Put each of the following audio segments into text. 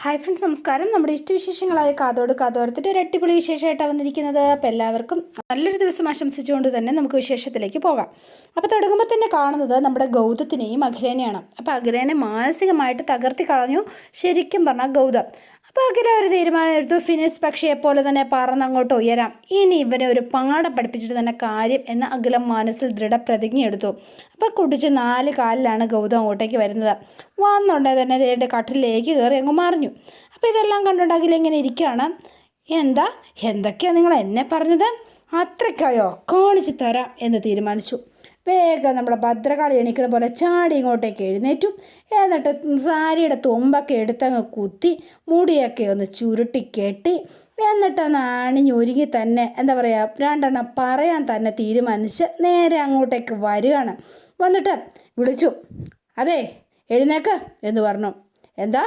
Hi friends നമസ്കാരം. നമ്മുടെ ഇഷ്ടവിശേഷങ്ങളായ കാതോട് കാതോരത്തിന്റെ ഒരു അടിപൊളി വിശേഷമായിട്ടാണ് വന്നിരിക്കുന്നത്. അപ്പോൾ എല്ലാവർക്കും നല്ലൊരു ദിവസം ആശംസിച്ചുകൊണ്ട് തന്നെ നമുക്ക് വിശേഷത്തിലേക്ക് പോകാം. അപ്പോൾ തുടങ്ങുമ്പോൾ തന്നെ കാണുന്നത് നമ്മുടെ ഗൗതത്തിനെയും അഖിലേനെയാണ്. അപ്പോൾ അഖിലേനെ മാനസികമായിട്ട് തകർത്തി കളഞ്ഞു. ശരിക്കും പറഞ്ഞാൽ ഗൗതം. അഖില ഒരു തീരുമാനം എടുത്തു. ഫിനിസ് പക്ഷിയെ പോലെ തന്നെ പറന്നങ്ങോട്ട് ഉയരാം. ഇനി ഇവനെ ഒരു പാഠം പഠിപ്പിച്ചിട്ട് തന്നെ കാര്യം എന്ന അഖിലം മനസ്സിൽ ദൃഢപ്രതിജ്ഞ എടുത്തു. അപ്പോൾ കുടിച്ച് നാല് കാലിലാണ് ഗൗതം അങ്ങോട്ടേക്ക് വരുന്നത്. വന്നുണ്ടേ തന്നെ ദേരുടെ കട്ടിലേക്ക് കയറി അങ്ങ് മറിഞ്ഞു. അപ്പോൾ ഇതെല്ലാം കണ്ടുകൊണ്ട് ഇങ്ങനെ ഇരിക്കുകയാണ്. എന്താ? എന്തൊക്കെയാണ് നിങ്ങൾ എന്നെ പറഞ്ഞത്? അത്രയ്ക്കായോ? കാണിച്ചു തരാം എന്ന് തീരുമാനിച്ചു. വേഗം നമ്മുടെ ഭദ്രകാളി എണീക്കുന്ന പോലെ ചാടി ഇങ്ങോട്ടേക്ക് എഴുന്നേറ്റു. എന്നിട്ട് സാരിയുടെ തുമ്പൊക്കെ എടുത്തങ്ങ് കുത്തി മുടിയൊക്കെ ഒന്ന് ചുരുട്ടി കെട്ടി. എന്നിട്ടൊന്ന് അണിഞ്ഞൊരുങ്ങി തന്നെ എന്താ പറയുക രണ്ടെണ്ണം പറയാൻ തന്നെ തീരുമാനിച്ച് നേരെ അങ്ങോട്ടേക്ക് വരികയാണ്. വന്നിട്ട് വിളിച്ചു അതെ എഴുന്നേക്ക് എന്ന് പറഞ്ഞു. എന്താ?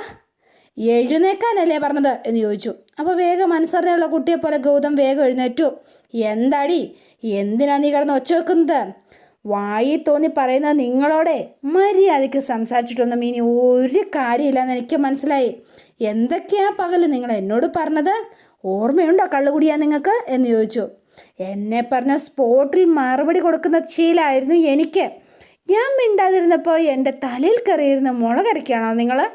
എഴുന്നേക്കാനല്ലേ പറഞ്ഞത്? എന്ന് ചോദിച്ചു. അപ്പോൾ വേഗം അനുസരണയുള്ള കുട്ടിയെ പോലെ ഗൗതം വേഗം എഴുന്നേറ്റു. എന്താടി? എന്തിനാ നീ കിടന്ന് ഒച്ച വെക്കുന്നത്? വായി തോന്നി പറയുന്ന നിങ്ങളോടെ മര്യാദയ്ക്ക് സംസാരിച്ചിട്ടൊന്നും ഇനി ഒരു കാര്യമില്ലെന്ന് എനിക്ക് മനസ്സിലായി. എന്തൊക്കെയാ പകൽ നിങ്ങൾ എന്നോട് പറഞ്ഞത്? ഓർമ്മയുണ്ടോ കള്ളുകുടിയാ നിങ്ങൾക്ക്? എന്ന് ചോദിച്ചു. എന്നെ പറഞ്ഞ സ്പോട്ടിൽ മറുപടി കൊടുക്കുന്ന ശീലമായിരുന്നു എനിക്ക്. ഞാൻ മിണ്ടാതിരുന്നപ്പോൾ എന്റെ തലയിൽ കയറിയിരുന്ന മുളകരയ്ക്കാണോ നിങ്ങൾ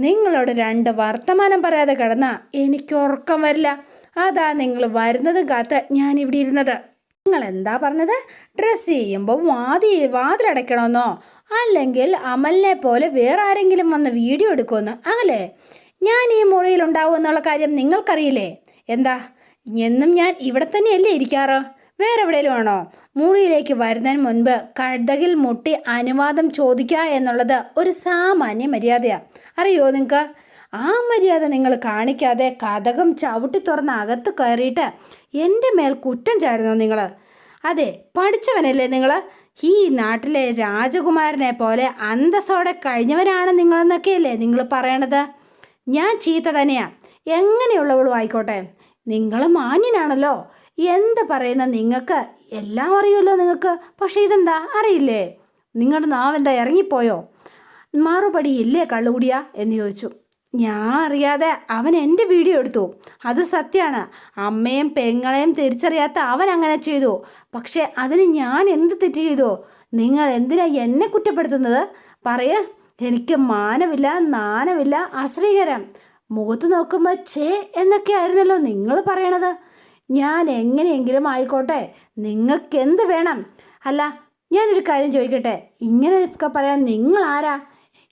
നിങ്ങളോട് രണ്ട് വർത്തമാനം പറയാതെ കിടന്നാൽ എനിക്ക് ഉറക്കം വരില്ല. അതാ നിങ്ങൾ വരുന്നതും കാത്ത് ഞാൻ ഇവിടെ ഇരുന്നത്. നിങ്ങൾ എന്താ പറഞ്ഞത്? ഡ്രസ്സ് ചെയ്യുമ്പോൾ വാതി വാതിലടയ്ക്കണമെന്നോ അല്ലെങ്കിൽ അമലിനെ പോലെ വേറെ ആരെങ്കിലും വന്ന് വീഡിയോ എടുക്കുമെന്ന് അല്ലേ ഞാൻ ഈ മുറിയിൽ ഉണ്ടാവും എന്നുള്ള കാര്യം നിങ്ങൾക്കറിയില്ലേ? എന്താ? എന്നും ഞാൻ ഇവിടെ തന്നെയല്ലേ ഇരിക്കാറ്? വേറെ എവിടെയെങ്കിലും ആണോ? മുറിയിലേക്ക് വരുന്നതിന് മുൻപ് കടകിൽ മുട്ടി അനുവാദം ചോദിക്കുക എന്നുള്ളത് ഒരു സാമാന്യ മര്യാദയാണ് അറിയോ നിങ്ങൾക്ക് ആ മര്യാദ നിങ്ങൾ കാണിക്കാതെ കഥകം ചവിട്ടി തുറന്ന് അകത്ത് കയറിയിട്ട് എന്റെ മേൽ കുറ്റം ചാരുന്നോ നിങ്ങൾ? അതെ പഠിച്ചവനല്ലേ നിങ്ങൾ? ഈ നാട്ടിലെ രാജകുമാരനെ പോലെ അന്തസ്സോടെ കഴിഞ്ഞവരാണ് നിങ്ങളെന്നൊക്കെയല്ലേ നിങ്ങൾ പറയണത്? ഞാൻ ചീത്ത തന്നെയാ. എങ്ങനെയുള്ളവളും ആയിക്കോട്ടെ. നിങ്ങൾ മാന്യനാണല്ലോ. എന്ത് പറയുന്ന നിങ്ങൾക്ക് എല്ലാം അറിയുമല്ലോ നിങ്ങൾക്ക്. പക്ഷേ ഇതെന്താ? അറിയില്ലേ? നിങ്ങളുടെ നാവെന്താ ഇറങ്ങിപ്പോയോ? മറുപടി ഇല്ലേ കള്ളുകൂടിയാ? എന്ന് ചോദിച്ചു. ഞാൻ അറിയാതെ അവൻ എന്റെ വീഡിയോ എടുത്തു. അത് സത്യമാണ് അമ്മയും പെങ്ങളെയും തിരിച്ചറിയാത്ത അവൻ അങ്ങനെ ചെയ്തു. പക്ഷേ അതിന് ഞാൻ എന്ത് തെറ്റ് ചെയ്തു? നിങ്ങൾ എന്തിനാ എന്നെ കുറ്റപ്പെടുത്തുന്നത്? പറയ. എനിക്ക് മാനമില്ല നാണമില്ല അശ്രീകരം മുഖത്ത് നോക്കുമ്പോൾ ചേ എന്നൊക്കെ ആയിരുന്നല്ലോ നിങ്ങൾ പറയണത്. ഞാൻ എങ്ങനെയെങ്കിലും ആയിക്കോട്ടെ. നിങ്ങൾക്ക് എന്ത് വേണം? അല്ല ഞാനൊരു കാര്യം ചോദിക്കട്ടെ. ഇങ്ങനെയൊക്കെ പറയാൻ നിങ്ങൾ ആരാ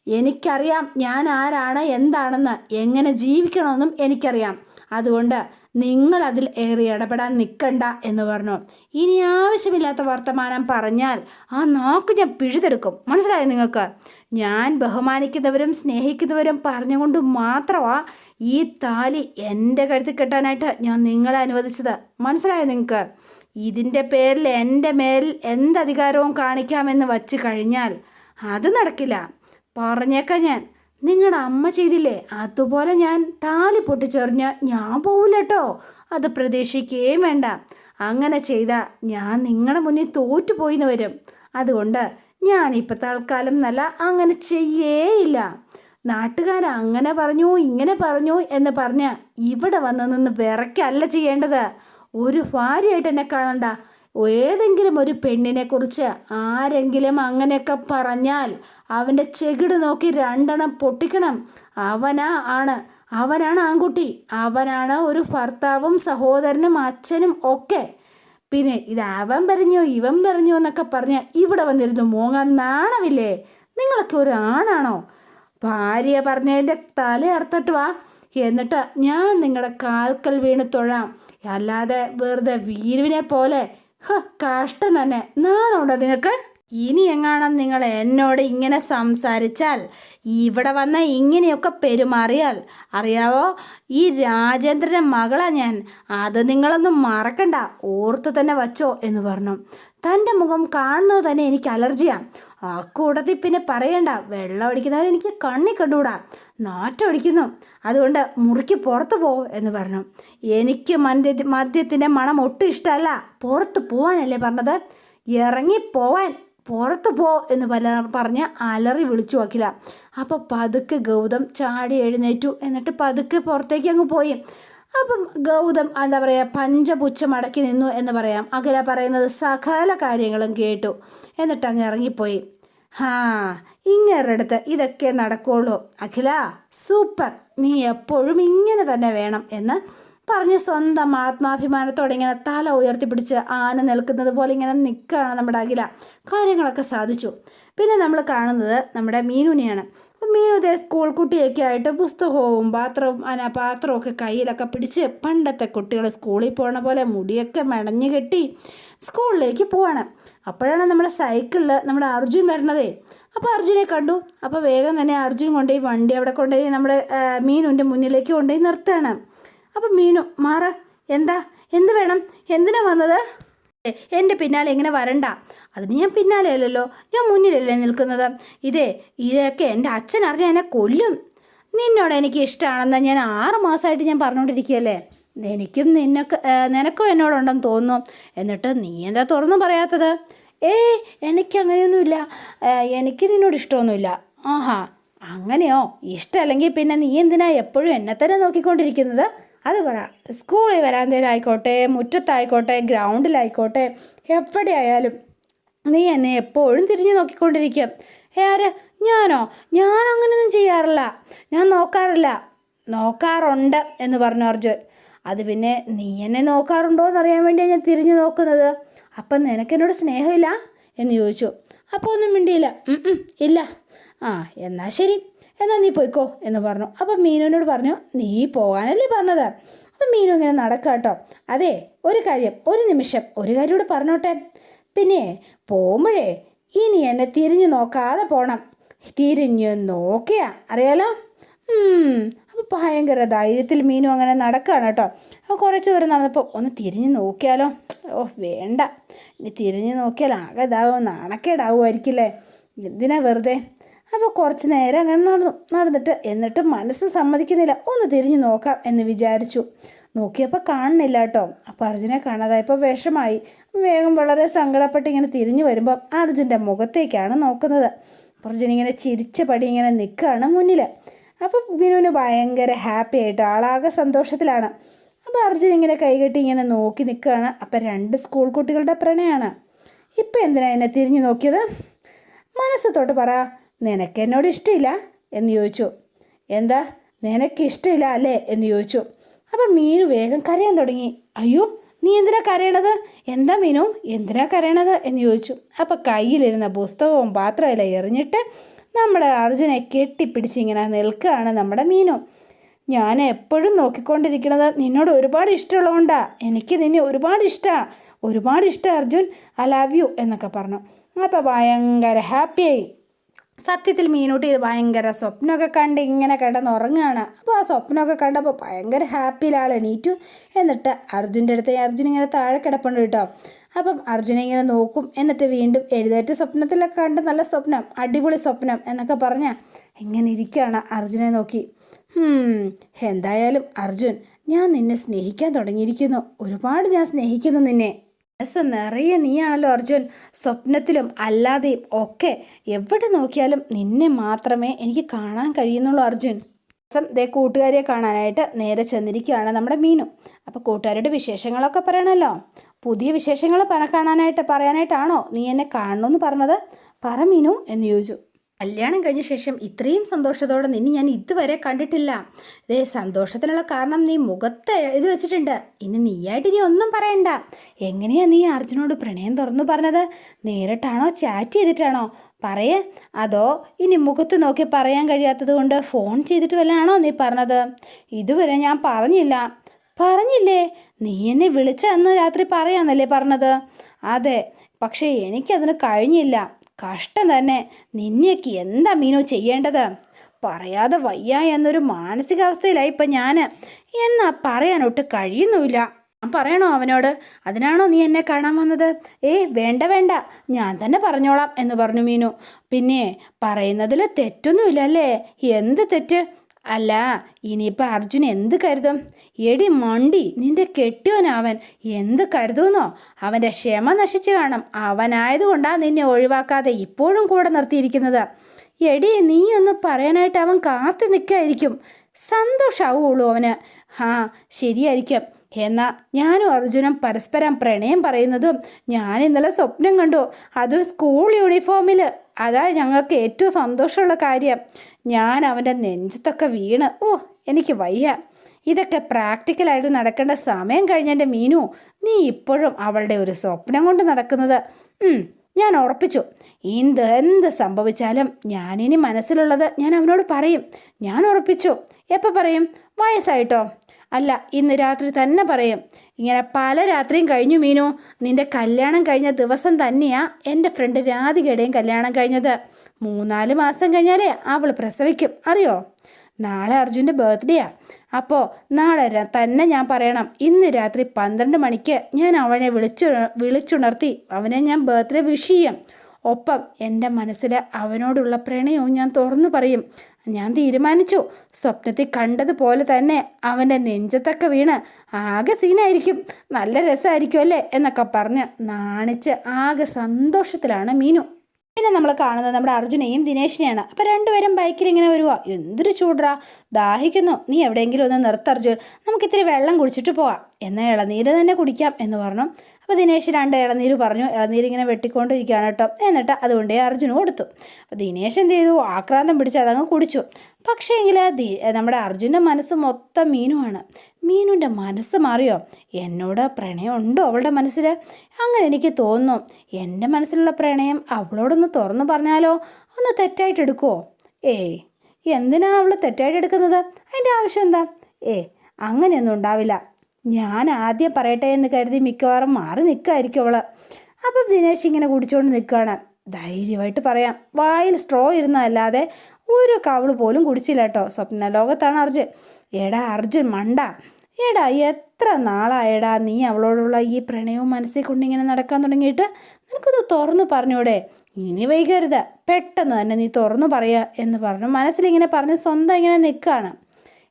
എനിക്കറിയാം ഞാൻ ആരാണ് എന്താണെന്ന് എങ്ങനെ ജീവിക്കണമെന്നും എനിക്കറിയാം. അതുകൊണ്ട് നിങ്ങൾ അതിൽ ഏറി ഇടപെടാൻ നിൽക്കണ്ട എന്ന് പറഞ്ഞു. ഇനി ആവശ്യമില്ലാത്ത വർത്തമാനം പറഞ്ഞാൽ ആ നാക്ക് ഞാൻ പിഴുതെടുക്കും. മനസ്സിലായോ നിങ്ങൾക്ക്? ഞാൻ ബഹുമാനിക്കുന്നവരും സ്നേഹിക്കുന്നവരും പറഞ്ഞുകൊണ്ട് മാത്രമാ ഈ താലി എന്റെ കഴുത്തിൽ കെട്ടാനായിട്ട് ഞാൻ നിങ്ങളെ അനുവദിച്ചത്. മനസ്സിലായോ നിങ്ങൾക്ക്? ഇതിന്റെ പേരിൽ എന്റെ മേൽ എന്തധികാരവും കാണിക്കാമെന്ന് വച്ച് കഴിഞ്ഞാൽ അത് നടക്കില്ല. പറഞ്ഞേക്കാം ഞാൻ. നിങ്ങളുടെ അമ്മ ചെയ്തില്ലേ? അതുപോലെ ഞാൻ താലി പൊട്ടിച്ചെറിഞ്ഞ് ഞാൻ പോവില്ല കേട്ടോ അത് പ്രതീക്ഷിക്കുകയും വേണ്ട. അങ്ങനെ ചെയ്താൽ ഞാൻ നിങ്ങളുടെ മുന്നിൽ തോറ്റുപോയിന്ന് വരും. അതുകൊണ്ട് ഞാൻ ഇപ്പം തൽക്കാലം നല്ല അങ്ങനെ ചെയ്യേയില്ല. നാട്ടുകാർ അങ്ങനെ പറഞ്ഞു ഇങ്ങനെ പറഞ്ഞു എന്ന് പറഞ്ഞ് ഇവിടെ വന്ന് നിന്ന് വിറയ്ക്കല്ല ചെയ്യേണ്ടത്. ഒരു ഭാര്യയായിട്ട് എന്നെ കാണണ്ട. ഏതെങ്കിലും ഒരു പെണ്ണിനെ കുറിച്ച് ആരെങ്കിലും അങ്ങനെയൊക്കെ പറഞ്ഞാൽ അവന്റെ ചെകിട് നോക്കി രണ്ടെണ്ണം പൊട്ടിക്കണം. അവനാ ആണ്. അവനാണ് ആൺകുട്ടി. അവനാണ് ഒരു ഭർത്താവും സഹോദരനും അച്ഛനും ഒക്കെ. പിന്നെ ഇത് അവൻ പറഞ്ഞു ഇവൻ പറഞ്ഞു എന്നൊക്കെ പറഞ്ഞ് ഇവിടെ വന്നിരുന്നു മോങ്ങാൻ നാണവില്ലേ? നിങ്ങളൊക്കെ ഒരു ആണാണോ? ഭാര്യ പറഞ്ഞതിന്റെ തല അർത്തിട്ട് വാ. എന്നിട്ട് ഞാൻ നിങ്ങളുടെ കാൽക്കൽ വീണ് തൊഴാം. അല്ലാതെ വെറുതെ വീരുവിനെ പോലെ ഹ കഷ്ടം തന്നെ. നാണോണ്ടോ നിങ്ങൾക്ക് ഇനി എങ്ങാണം നിങ്ങൾ എന്നോട് ഇങ്ങനെ സംസാരിച്ചാൽ? ഇവിടെ വന്ന ഇങ്ങനെയൊക്കെ പെരുമാറിയാൽ? അറിയാവോ? ഈ രാജേന്ദ്രന്റെ മകളാ ഞാൻ. അത് നിങ്ങളൊന്നും മറക്കണ്ട. ഓർത്തു തന്നെ വച്ചോ എന്ന് പറഞ്ഞു. തന്റെ മുഖം കാണുന്നത് തന്നെ എനിക്ക് അലർജിയാണ് ആ കൂട്ടത്തിൽ പിന്നെ പറയണ്ട. വെള്ളം അടിക്കുന്നവരെ എനിക്ക് കണ്ണി കണ്ടുകൂടാ. നാറ്റം അടിക്കുന്നു. അതുകൊണ്ട് മുറിക്ക് പുറത്ത് പോ എന്ന് പറഞ്ഞു. എനിക്ക് മദ്യ മദ്യത്തിന്റെ മണം ഒട്ടും ഇഷ്ടമല്ല. പുറത്ത് പോവാനല്ലേ പറഞ്ഞത്? ഇറങ്ങി പോവാൻ പുറത്ത് പോ എന്ന് പല പറഞ്ഞ് അലറി വിളിച്ചു നോക്കില്ല അപ്പോൾ പതുക്കെ ഗൗതം ചാടി എഴുന്നേറ്റു. എന്നിട്ട് പതുക്കെ പുറത്തേക്ക് അങ്ങ് പോയി. അപ്പം ഗൗതം എന്താ പറയുക പഞ്ചപുച്ഛം അടക്കി നിന്നു എന്ന് പറയാം. അഖില പറയുന്നത് സകല കാര്യങ്ങളും കേട്ടു. എന്നിട്ട് അങ്ങ് ഇറങ്ങിപ്പോയി. ഹാ ഇങ്ങേരുടെ ഇതൊക്കെ നടക്കുള്ളൂ. അഖില സൂപ്പർ. നീ എപ്പോഴും ഇങ്ങനെ തന്നെ വേണം എന്ന് പറഞ്ഞ് സ്വന്തം ആത്മാഭിമാനത്തോടെ ഇങ്ങനെ തല ഉയർത്തിപ്പിടിച്ച് ആന നിൽക്കുന്നത് പോലെ ഇങ്ങനെ നിൽക്കുകയാണ് നമ്മുടെ അഖില. കാര്യങ്ങളൊക്കെ സാധിച്ചു. പിന്നെ നമ്മൾ കാണുന്നത് നമ്മുടെ മീനുനെയാണ് അപ്പം മീനു ഇതേ സ്കൂൾ കുട്ടിയൊക്കെ ആയിട്ട് പുസ്തകവും പാത്രവും അന പാത്രമൊക്കെ കയ്യിലൊക്കെ പിടിച്ച് പണ്ടത്തെ കുട്ടികൾ സ്കൂളിൽ പോണ പോലെ മുടിയൊക്കെ മെടഞ്ഞു കെട്ടി സ്കൂളിലേക്ക് പോവാണ്. അപ്പോഴാണ് നമ്മുടെ സൈക്കിളിൽ നമ്മുടെ അർജുൻ വരണതേ അപ്പോൾ അർജുനെ കണ്ടു. അപ്പോൾ വേഗം തന്നെ അർജുൻ കൊണ്ടുപോയി വണ്ടി അവിടെ കൊണ്ടുപോയി നമ്മുടെ മീനുവിന്റെ മുന്നിലേക്ക് കൊണ്ടുപോയി നിർത്തുകയാണ്. അപ്പം മീനു മാറ. എന്താ? എന്ത് വേണം? എന്തിനാ വന്നത്? "ഏ, എന്റെ പിന്നാലെ ഇങ്ങനെ വരണ്ട. അതിന് ഞാൻ പിന്നാലെയല്ലോ ഞാൻ മുന്നിലല്ലേ നിൽക്കുന്നത്. ഇതേ ഇതൊക്കെ എന്റെ അച്ഛൻ അറിഞ്ഞാൽ എന്നെ കൊല്ലും. നിന്നോട് എനിക്ക് ഇഷ്ടമാണെന്ന് ഞാൻ ആറ് മാസമായിട്ട് ഞാൻ പറഞ്ഞുകൊണ്ടിരിക്കുകയല്ലേ? എനിക്കും നിന്നൊക്കെ നിനക്കും എന്നോടുണ്ടെന്ന് തോന്നുന്നു. എന്നിട്ട് നീ എന്താ തുറന്നു പറയാത്തത്? ഏയ് എനിക്കങ്ങനെയൊന്നുമില്ല അങ്ങനെയൊന്നുമില്ല. എനിക്ക് നിന്നോട് ഇഷ്ടമൊന്നുമില്ല. ആഹാ അങ്ങനെയോ? ഇഷ്ടമല്ലെങ്കിൽ പിന്നെ നീ എന്തിനാ എപ്പോഴും എന്നെ തന്നെ നോക്കിക്കൊണ്ടിരിക്കുന്നത്? അത് പറ. സ്കൂളിൽ വരാന്തയിലായിക്കോട്ടെ മുറ്റത്തായിക്കോട്ടെ ഗ്രൗണ്ടിലായിക്കോട്ടെ എവിടെയായാലും. നീ എന്നെ എപ്പോഴും തിരിഞ്ഞു നോക്കിക്കൊണ്ടിരിക്കും. ഏ ആര്? ഞാനോ? ഞാൻ അങ്ങനെയൊന്നും ചെയ്യാറില്ല. ഞാൻ നോക്കാറില്ല. നോക്കാറുണ്ട് എന്ന് പറഞ്ഞു അർജുൻ. അത് പിന്നെ നീ എന്നെ നോക്കാറുണ്ടോ എന്നറിയാൻ വേണ്ടിയാണ് ഞാൻ തിരിഞ്ഞു നോക്കുന്നത്. അപ്പം നിനക്കെന്നോട് സ്നേഹമില്ല? എന്ന് ചോദിച്ചു. അപ്പോൾ ഒന്നും മിണ്ടിയില്ല. "ഉം ഉം, ഇല്ല. ആ എന്നാൽ ശരി. എന്നാൽ നീ പോയിക്കോ എന്ന് പറഞ്ഞു. അപ്പം മീനുവിനോട് പറഞ്ഞു നീ പോകാനല്ലേ പറഞ്ഞത്? അപ്പം മീനു ഇങ്ങനെ നടക്കാട്ടോ. കേട്ടോ അതെ ഒരു കാര്യം ഒരു നിമിഷം. ഒരു കാര്യം കൂടെ പറഞ്ഞോട്ടെ. പിന്നെ പോകുമ്പോഴേ ഇനി എന്നെ തിരിഞ്ഞു നോക്കാതെ പോണം. തിരിഞ്ഞു നോക്കിയാ അറിയാലോ? അപ്പോൾ ഭയങ്കര ധൈര്യത്തിൽ മീനും അങ്ങനെ നടക്കുകയാണ് കേട്ടോ. അപ്പോൾ കുറച്ച് ദൂരം നടന്നപ്പോൾ ഒന്ന് തിരിഞ്ഞു നോക്കിയാലോ? ഓ വേണ്ട. ഇനി തിരിഞ്ഞു നോക്കിയാൽ ആകെ ഇതാവും നാണക്കേടാവുമായിരിക്കില്ലേ? എന്തിനാ വെറുതെ? അപ്പോൾ കുറച്ച് നേരം അങ്ങനെ നടന്നു നടന്നിട്ട് എന്നിട്ട് മനസ്സ് സമ്മതിക്കുന്നില്ല. ഒന്ന് തിരിഞ്ഞു നോക്കാം എന്ന് വിചാരിച്ചു. നോക്കിയപ്പോൾ കാണുന്നില്ല കേട്ടോ അപ്പോൾ അർജുനെ കാണാതായപ്പോൾ വിഷമായി. വേഗം വളരെ സങ്കടപ്പെട്ട് ഇങ്ങനെ തിരിഞ്ഞു വരുമ്പോൾ അർജുന്റെ മുഖത്തേക്കാണ് നോക്കുന്നത്. അർജുൻ ഇങ്ങനെ ചിരിച്ച പടി ഇങ്ങനെ നിൽക്കുകയാണ് മുന്നിൽ അപ്പോൾ വിനുവിന് ഭയങ്കര ഹാപ്പി ആയിട്ട് ആളാകെ സന്തോഷത്തിലാണ്. അപ്പോൾ അർജുൻ ഇങ്ങനെ കൈകെട്ടി ഇങ്ങനെ നോക്കി നിൽക്കുകയാണ് അപ്പം രണ്ട് സ്കൂൾ കുട്ടികളുടെ പ്രണയമാണ് ഇപ്പം എന്തിനാ എന്നെ തിരിഞ്ഞു നോക്കിയത്? മനസ്സ് തൊട്ട് പറ നിനക്ക് എന്നോട് ഇഷ്ടമില്ല? എന്ന് ചോദിച്ചു. എന്താ? നിനക്ക് ഇഷ്ടമില്ല അല്ലേ? എന്ന് ചോദിച്ചു. അപ്പം മീനു വേഗം കരയാൻ തുടങ്ങി. അയ്യോ നീ എന്തിനാ കരയണത്? എന്താ മീനു? എന്തിനാ കരയണത്? എന്ന് ചോദിച്ചു. അപ്പം കയ്യിലിരുന്ന പുസ്തകവും പാത്രമെല്ലാം എറിഞ്ഞിട്ട് നമ്മുടെ അർജുനെ കെട്ടിപ്പിടിച്ച് ഇങ്ങനെ നിൽക്കുകയാണ് നമ്മുടെ മീനു. ഞാൻ എപ്പോഴും നോക്കിക്കൊണ്ടിരിക്കുന്നത് നിന്നോട് ഒരുപാട് ഇഷ്ടമുള്ളതുകൊണ്ടാ. എനിക്ക് നിന്നെ ഒരുപാട് ഇഷ്ടമാണ് ഒരുപാട് ഇഷ്ടം അർജുൻ. ഐ ലവ് യു എന്നൊക്കെ പറഞ്ഞു. അപ്പോൾ ഭയങ്കര ഹാപ്പിയായി സത്യത്തിൽ മീനൂട്ടി ഭയങ്കര സ്വപ്നമൊക്കെ കണ്ട് ഇങ്ങനെ കിടന്നുറങ്ങുകയാണ് അപ്പോൾ ആ സ്വപ്നമൊക്കെ കണ്ടപ്പോൾ ഭയങ്കര ഹാപ്പിയിലാൾ എണീറ്റു. എന്നിട്ട് അർജുന്റെ അടുത്ത് അർജുൻ ഇങ്ങനെ താഴെ കിടപ്പുണ്ട് കേട്ടോ. അപ്പം അർജുനെ ഇങ്ങനെ നോക്കും. എന്നിട്ട് വീണ്ടും എഴുന്നേറ്റ് സ്വപ്നത്തിലൊക്കെ കണ്ട് നല്ല സ്വപ്നം അടിപൊളി സ്വപ്നം എന്നൊക്കെ പറഞ്ഞ ഇങ്ങനെ ഇരിക്കുകയാണ് അർജുനെ നോക്കി. എന്തായാലും അർജുൻ ഞാൻ നിന്നെ സ്നേഹിക്കാൻ തുടങ്ങിയിരിക്കുന്നു. ഒരുപാട് ഞാൻ സ്നേഹിക്കുന്നു നിന്നെ. മനസ്സ് നിറയെ നീയാണല്ലോ അർജുൻ. സ്വപ്നത്തിലും അല്ലാതെയും ഒക്കെ എവിടെ നോക്കിയാലും നിന്നെ മാത്രമേ എനിക്ക് കാണാൻ കഴിയുന്നുള്ളൂ അർജുൻ. ദിവസം ദേ കൂട്ടുകാരിയെ കാണാനായിട്ട് നേരെ ചെന്നിരിക്കുകയാണ് നമ്മുടെ മീനു. അപ്പോൾ കൂട്ടുകാരുടെ വിശേഷങ്ങളൊക്കെ പറയണമല്ലോ പുതിയ വിശേഷങ്ങൾ പറ കാണാനായിട്ട് പറയാനായിട്ടാണോ നീ എന്നെ കാണണമെന്ന് പറഞ്ഞത്? പറ മീനു എന്ന് ചോദിച്ചു. കല്യാണം കഴിഞ്ഞ ശേഷം ഇത്രയും സന്തോഷത്തോടെ നിന്നെ ഞാൻ ഇതുവരെ കണ്ടിട്ടില്ല. ഇതേ സന്തോഷത്തിനുള്ള കാരണം നീ മുഖത്ത് എഴുതി വെച്ചിട്ടുണ്ട്. ഇനി നീയായിട്ട് ഇനി ഒന്നും പറയണ്ട. എങ്ങനെയാ നീ അർജുനോട് പ്രണയം തുറന്നു പറഞ്ഞത്? നേരിട്ടാണോ ചാറ്റ് ചെയ്തിട്ടാണോ? പറയേ. അതോ ഇനി മുഖത്ത് നോക്കി പറയാൻ കഴിയാത്തത് കൊണ്ട് ഫോൺ ചെയ്തിട്ട് വല്ലതാണോ നീ പറഞ്ഞത്? ഇതുവരെ ഞാൻ പറഞ്ഞില്ല. പറഞ്ഞില്ലേ? നീ എന്നെ വിളിച്ച അന്ന് രാത്രി പറയാന്നല്ലേ പറഞ്ഞത്? അതെ പക്ഷേ എനിക്കതിന് കഴിഞ്ഞില്ല. കഷ്ടം തന്നെ. നിന്നെയൊക്കെ എന്താ മീനു ചെയ്യേണ്ടത്? പറയാതെ വയ്യ എന്നൊരു മാനസികാവസ്ഥയിലായി ഇപ്പം ഞാൻ എന്നാ പറയാനൊട്ട് കഴിയുന്നുമില്ല. പറയണോ അവനോട്? അതിനാണോ നീ എന്നെ കാണാൻ വന്നത്? ഏ വേണ്ട വേണ്ട. ഞാൻ തന്നെ പറഞ്ഞോളാം എന്ന് പറഞ്ഞു മീനു. പിന്നെ പറയുന്നതിൽ തെറ്റൊന്നുമില്ല അല്ലേ എന്ത് തെറ്റ്? അല്ല ഇനിയിപ്പോൾ അർജുൻ എന്ത് കരുതും? എടി മണ്ടി നിന്റെ കെട്ടിയോനവൻ എന്ത് കരുതുന്നോ? അവന്റെ ക്ഷമ നശിച്ചു കാണും. അവനായതുകൊണ്ടാണ് നിന്നെ ഒഴിവാക്കാതെ ഇപ്പോഴും കൂടെ നിർത്തിയിരിക്കുന്നത്. എടി നീ ഒന്ന് പറയാനായിട്ട് അവൻ കാത്തു നിൽക്കായിരിക്കും സന്തോഷാവുള്ളൂ അവന്. ആ ശരിയായിരിക്കും. എന്നാ ഞാനും അർജുനും പരസ്പരം പ്രണയം പറയുന്നതും ഞാൻ ഇന്നലെ സ്വപ്നം കണ്ടു. അതും സ്കൂൾ യൂണിഫോമിൽ അതാ ഞങ്ങൾക്ക് ഏറ്റവും സന്തോഷമുള്ള കാര്യം. ഞാൻ അവന്റെ നെഞ്ചത്തൊക്കെ വീണ്. ഓ എനിക്ക് വയ്യ. ഇതൊക്കെ പ്രാക്ടിക്കലായിട്ട് നടക്കേണ്ട സമയം കഴിഞ്ഞെന്റെ മീനു. നീ ഇപ്പോഴും അവളുടെ ഒരു സ്വപ്നം കൊണ്ട് നടക്കുന്നത്. ഞാൻ ഉറപ്പിച്ചു. എന്ത് എന്ത് സംഭവിച്ചാലും ഞാനിനി മനസ്സിലുള്ളത് ഞാൻ അവനോട് പറയും. ഞാൻ ഉറപ്പിച്ചു. എപ്പോൾ പറയും? വയസ്സായിട്ടോ? അല്ല ഇന്ന് രാത്രി തന്നെ പറയും ഇങ്ങനെ പല രാത്രിയും കഴിഞ്ഞു മീനു നിന്റെ കല്യാണം കഴിഞ്ഞ ദിവസം തന്നെയാ എന്റെ ഫ്രണ്ട് രാധികയുടെയും കല്യാണം കഴിഞ്ഞത്. മൂന്നാൽ മാസം കഴിഞ്ഞാലേ അവൾ പ്രസവിക്കും അറിയോ? നാളെ അർജുന്റെ ബർത്ത്ഡേയാ അപ്പോൾ നാളെ തന്നെ ഞാൻ പറയണം ഇന്ന് രാത്രി പന്ത്രണ്ട് മണിക്ക് ഞാൻ അവനെ വിളിച്ചു വിളിച്ചുണർത്തി അവനെ ഞാൻ ബർത്ത്ഡേ വിഷ് ചെയ്യും. ഒപ്പം എന്റെ മനസ്സിൽ അവനോടുള്ള പ്രണയവും ഞാൻ തുറന്നു പറയും. ഞാൻ തീരുമാനിച്ചു. സ്വപ്നത്തിൽ കണ്ടതുപോലെ തന്നെ അവന്റെ നെഞ്ചത്തൊക്കെ വീണ് ആകെ സീനായിരിക്കും. നല്ല രസമായിരിക്കും അല്ലേ? എന്നൊക്കെ പറഞ്ഞ് നാണിച്ച് ആകെ സന്തോഷത്തിലാണ് മീനു. പിന്നെ നമ്മൾ കാണുന്നത് നമ്മുടെ അർജുനെയും ദിനേശിനെയാണ്. അപ്പോൾ രണ്ടുപേരും ബൈക്കിൽ ഇങ്ങനെ വരുവാ. എന്തൊരു ചൂടറാ ദാഹിക്കുന്നു. നീ എവിടെയെങ്കിലും ഒന്ന് നിർത്തർജുൻ നമുക്കിത്തിരി വെള്ളം കുടിച്ചിട്ട് പോവാം. എന്നാൽ ഇളനീര് തന്നെ കുടിക്കാം എന്ന് പറഞ്ഞു. അപ്പോൾ ദിനേശ് രണ്ട് ഇളനീര് പറഞ്ഞു. ഇളനീര് ഇങ്ങനെ വെട്ടിക്കൊണ്ടിരിക്കുകയാണ് കേട്ടോ. എന്നിട്ട് അതുകൊണ്ട് അർജുന് കൊടുത്തു. അപ്പോൾ ദിനേശ് എന്ത് ചെയ്തു? ആക്രാന്തം പിടിച്ച് അതങ്ങ് കുടിച്ചു. പക്ഷേ എങ്കിൽ നമ്മുടെ അർജുന്റെ മനസ്സ് മൊത്തം മീനുമാണ് മീനുവിന്റെ മനസ്സ് മാറിയോ? എന്നോട് പ്രണയം ഉണ്ടോ അവളുടെ മനസ്സിൽ അങ്ങനെ എനിക്ക് തോന്നുന്നു. എന്റെ മനസ്സിലുള്ള പ്രണയം അവളോടൊന്ന് തുറന്നു പറഞ്ഞാലോ? ഒന്ന് തെറ്റായിട്ട് എടുക്കുമോ ഏയ് എന്തിനാണ് അവൾ തെറ്റായിട്ട് എടുക്കുന്നത്? അതിന്റെ ആവശ്യം എന്താ? ഏ അങ്ങനെയൊന്നും ഉണ്ടാവില്ല. ഞാൻ ആദ്യം പറയട്ടെ എന്ന് കരുതി മിക്കവാറും മാറി നിൽക്കുമായിരിക്കും അവൾ. അപ്പം ദിനേശ് ഇങ്ങനെ കുടിച്ചുകൊണ്ട് നിൽക്കുകയാണ് ധൈര്യമായിട്ട് പറയാം. വായിൽ സ്ട്രോ ഇരുന്നതല്ലാതെ ഒരു കവൾ പോലും കുടിച്ചില്ല കേട്ടോ. സ്വപ്ന ലോകത്താണ് അർജുൻ. എടാ അർജുൻ മണ്ട. എടാ എത്ര നാളായടാ നീ അവളോടുള്ള ഈ പ്രണയവും മനസ്സിൽ കൊണ്ടിങ്ങനെ നടക്കാൻ തുടങ്ങിയിട്ട്? നിനക്കത് തുറന്നു പറഞ്ഞൂടെ? ഇനി വൈകരുത്. പെട്ടെന്ന് തന്നെ നീ തുറന്നു പറയുക എന്ന് പറഞ്ഞു മനസ്സിലിങ്ങനെ പറഞ്ഞ് സ്വന്തം ഇങ്ങനെ നിൽക്കുകയാണ്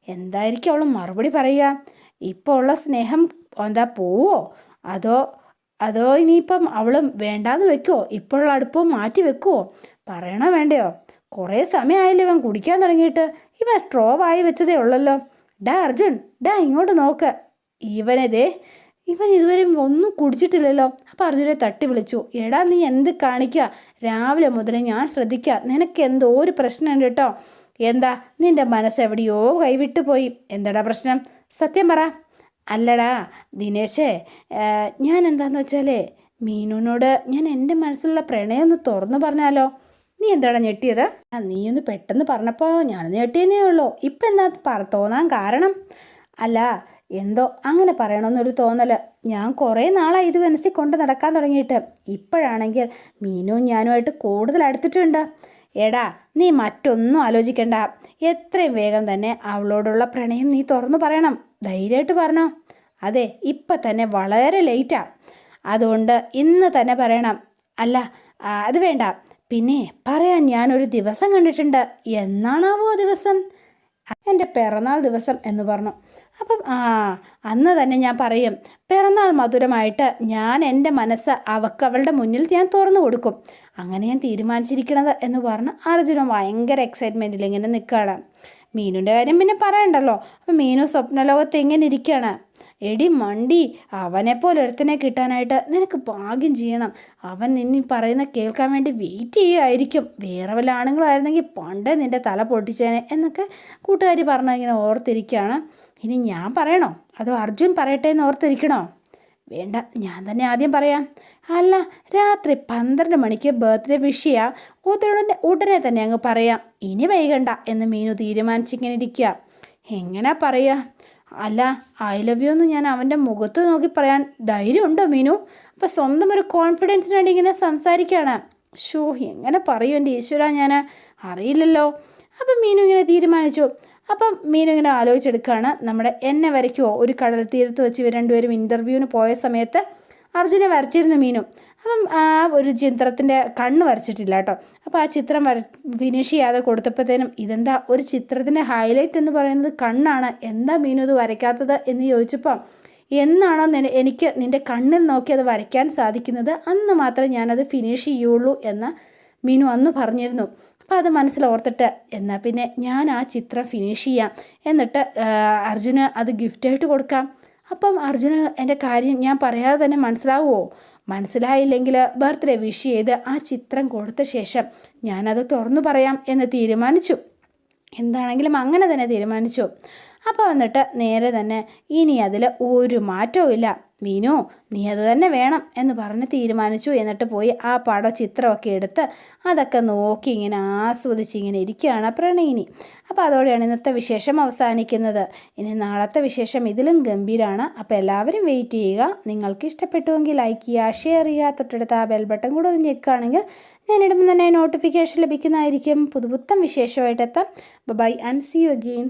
എന്തായിരിക്കും അവൾ മറുപടി പറയുക? ഇപ്പോൾ ഉള്ള സ്നേഹം എന്താ പോവോ? അതോ അതോ ഇനിയിപ്പം അവൾ വേണ്ടാന്ന് വെക്കുമോ ഇപ്പോഴുള്ള അടുപ്പം മാറ്റി വെക്കുമോ പറയണോ വേണ്ടയോ? കുറേ സമയമായല്ലോ ഇവൻ കുടിക്കാൻ തുടങ്ങിയിട്ട്. ഇവൻ സ്ട്രോ വായി വെച്ചതേ ഉള്ളല്ലോ. ഡാ അർജുൻ ഡാ ഇങ്ങോട്ട് നോക്ക്. ഇവനിതേ ഇവൻ ഇതുവരെ ഒന്നും കുടിച്ചിട്ടില്ലല്ലോ. അപ്പം അർജുനെ തട്ടി വിളിച്ചു. എടാ നീ എന്ത് കാണിക്കുക രാവിലെ മുതൽ ഞാൻ ശ്രദ്ധിക്കുക നിനക്ക് എന്തോ ഒരു പ്രശ്നമുണ്ട് കേട്ടോ എന്താ നിന്റെ മനസ്സ് എവിടെയോ കൈവിട്ടു പോയി. എന്താടാ പ്രശ്നം? സത്യം പറ. അല്ലടാ ദിനേശേ ഞാൻ എന്താന്ന് വെച്ചാൽ മീനുവിനോട് ഞാൻ എന്റെ മനസ്സിലുള്ള പ്രണയം ഒന്ന് തുറന്നു പറഞ്ഞാലോ? നീ എന്താടാ ഞെട്ടിയത്? ആ നീ ഒന്ന് പെട്ടെന്ന് പറഞ്ഞപ്പോൾ ഞാൻ ഞെട്ടിയതേ ഉള്ളൂ. ഇപ്പം എന്താ പറ തോന്നാൻ കാരണം? അല്ല എന്തോ അങ്ങനെ പറയണമെന്നൊരു തോന്നൽ ഞാൻ കുറേ നാളായി ഇത് മനസ്സിൽ കൊണ്ട് നടക്കാൻ തുടങ്ങിയിട്ട്. ഇപ്പോഴാണെങ്കിൽ മീനുവും ഞാനുമായിട്ട് കൂടുതൽ അടുത്തിട്ടുണ്ട്. എടാ നീ മറ്റൊന്നും ആലോചിക്കണ്ട. എത്രയും വേഗം തന്നെ അവളോടുള്ള പ്രണയം നീ തുറന്നു പറയണം. ധൈര്യമായിട്ട് പറഞ്ഞോ. അതെ ഇപ്പം തന്നെ വളരെ ലേറ്റാ അതുകൊണ്ട് ഇന്ന് തന്നെ പറയണം. അല്ല അത് വേണ്ട. പിന്നെ പറയാൻ ഞാനൊരു ദിവസം കണ്ടിട്ടുണ്ട്. എന്നാണാവോ ആ ദിവസം? എന്റെ പിറന്നാൾ ദിവസം എന്ന് പറഞ്ഞു. അപ്പം ആ അന്ന് തന്നെ ഞാൻ പറയും പിറന്നാൾ മധുരമായിട്ട് ഞാൻ എന്റെ മനസ്സ് അവൾക്ക് അവളുടെ മുന്നിൽ ഞാൻ തുറന്നു കൊടുക്കും. അങ്ങനെ ഞാൻ തീരുമാനിച്ചിരിക്കണത് എന്ന് പറഞ്ഞ് അർജുനൻ ഭയങ്കര എക്സൈറ്റ്മെന്റിൽ ഇങ്ങനെ നിൽക്കുകയാണ് മീനുന്റെ കാര്യം പിന്നെ പറയണ്ടല്ലോ. അപ്പം മീനു സ്വപ്നലോകത്ത് എങ്ങനെ ഇരിക്കുകയാണ് എടി മണ്ടി അവനെപ്പോലെ ഒരുത്തനെ കിട്ടാനായിട്ട് നിനക്ക് ഭാഗ്യം ചെയ്യണം. അവൻ നിന്നി പറയുന്ന കേൾക്കാൻ വേണ്ടി വെയിറ്റ് ചെയ്യുമായിരിക്കും വേറെ വല്ല ആണുങ്ങളായിരുന്നെങ്കിൽ പണ്ടേ നിന്റെ തല പൊട്ടിച്ചേനെ എന്നൊക്കെ കൂട്ടുകാരി പറഞ്ഞ ഇങ്ങനെ ഓർത്തിരിക്കുകയാണ് ഇനി ഞാൻ പറയണോ? അതോ അർജുൻ പറയട്ടെ എന്ന് ഓർത്തിരിക്കണോ? വേണ്ട ഞാൻ തന്നെ ആദ്യം പറയാം. അല്ല രാത്രി പന്ത്രണ്ട് മണിക്ക് ബർത്ത്ഡേ വിഷ് ചെയ്യാം. ഉടനെ ഉടനെ തന്നെ അങ്ങ് പറയാം ഇനി വൈകണ്ട എന്ന് മീനു തീരുമാനിച്ചിങ്ങനെ ഇരിക്കുക എങ്ങനെ പറയുക അല്ല ഐ ലവ് യു എന്ന് ഞാൻ അവന്റെ മുഖത്ത് നോക്കി പറയാൻ ധൈര്യമുണ്ടോ മീനു? അപ്പം സ്വന്തം ഒരു കോൺഫിഡൻസിന് വേണ്ടി ഇങ്ങനെ സംസാരിക്കുകയാണ് ഷോ എങ്ങനെ പറയും എന്റെ ഈശ്വര ഞാൻ അറിയില്ലല്ലോ. അപ്പം മീനു ഇങ്ങനെ തീരുമാനിച്ചു. അപ്പം മീനു ഇങ്ങനെ ആലോചിച്ചെടുക്കുകയാണ് നമ്മുടെ എന്നെ വരയ്ക്കുമോ ഒരു കടൽ തീരത്ത് വെച്ച് ഇവർ രണ്ടുപേരും ഇന്റർവ്യൂവിന് പോയ സമയത്ത് അർജുനെ വരച്ചിരുന്നു മീനു. അപ്പം ആ ഒരു ചിത്രത്തിന്റെ കണ്ണ് വരച്ചിട്ടില്ല കേട്ടോ. അപ്പോൾ ആ ചിത്രം വര ഫിനിഷ് ചെയ്യാതെ കൊടുത്തപ്പോഴത്തേനും ഇതെന്താ ഒരു ചിത്രത്തിന്റെ ഹൈലൈറ്റ് എന്ന് പറയുന്നത് കണ്ണാണ്. എന്താ മീനു ഇത് വരയ്ക്കാത്തത് എന്ന് ചോദിച്ചപ്പോൾ എന്നാണോ എനിക്ക് നിന്റെ കണ്ണിൽ നോക്കി അത് വരയ്ക്കാൻ സാധിക്കുന്നത്? അന്ന് മാത്രമേ ഞാനത് ഫിനിഷ് ചെയ്യുള്ളൂ എന്ന് മീനു അന്ന് പറഞ്ഞിരുന്നു. അപ്പോൾ അത് മനസ്സിലോർത്തിട്ട് എന്നാൽ പിന്നെ ഞാൻ ആ ചിത്രം ഫിനിഷ് ചെയ്യാം. എന്നിട്ട് അർജുന് അത് ഗിഫ്റ്റായിട്ട് കൊടുക്കാം. അപ്പം അർജുന് എന്റെ കാര്യം ഞാൻ പറയാതെ തന്നെ മനസ്സിലാവുമോ മനസ്സിലായില്ലെങ്കിൽ ബർത്ത്ഡേ വിഷ് ചെയ്ത് ആ ചിത്രം കൊടുത്ത ശേഷം ഞാനത് തുറന്നു പറയാം എന്ന് തീരുമാനിച്ചു. എന്താണെങ്കിലും അങ്ങനെ തന്നെ തീരുമാനിച്ചു. അപ്പോൾ വന്നിട്ട് നേരെ തന്നെ ഇനി അതിൽ ഒരു മാറ്റവും ഇല്ല. മീനു നീ അത് തന്നെ വേണം എന്ന് പറഞ്ഞ് തീരുമാനിച്ചു. എന്നിട്ട് പോയി ആ പടം ചിത്രമൊക്കെ എടുത്ത് അതൊക്കെ നോക്കി ഇങ്ങനെ ആസ്വദിച്ച് ഇങ്ങനെ ഇരിക്കുകയാണ് പ്രണയിനി. അപ്പോൾ അതോടെയാണ് ഇന്നത്തെ വിശേഷം അവസാനിക്കുന്നത്. ഇനി നാളത്തെ വിശേഷം ഇതിലും ഗംഭീരമാണ് അപ്പോൾ എല്ലാവരും വെയിറ്റ് ചെയ്യുക. നിങ്ങൾക്ക് ഇഷ്ടപ്പെട്ടുവെങ്കിൽ ലൈക്ക് ചെയ്യുക ഷെയർ ചെയ്യുക. തൊട്ടടുത്ത ആ ബെൽ ബട്ടൺ കൂടെ ഒന്ന് ഞെക്കുകയാണെങ്കിൽ ഞാനിടുമ്പോൾ തന്നെ നോട്ടിഫിക്കേഷൻ ലഭിക്കുന്നതായിരിക്കും. പുതുപുത്തം വിശേഷമായിട്ട് എത്താം. Bye and see you again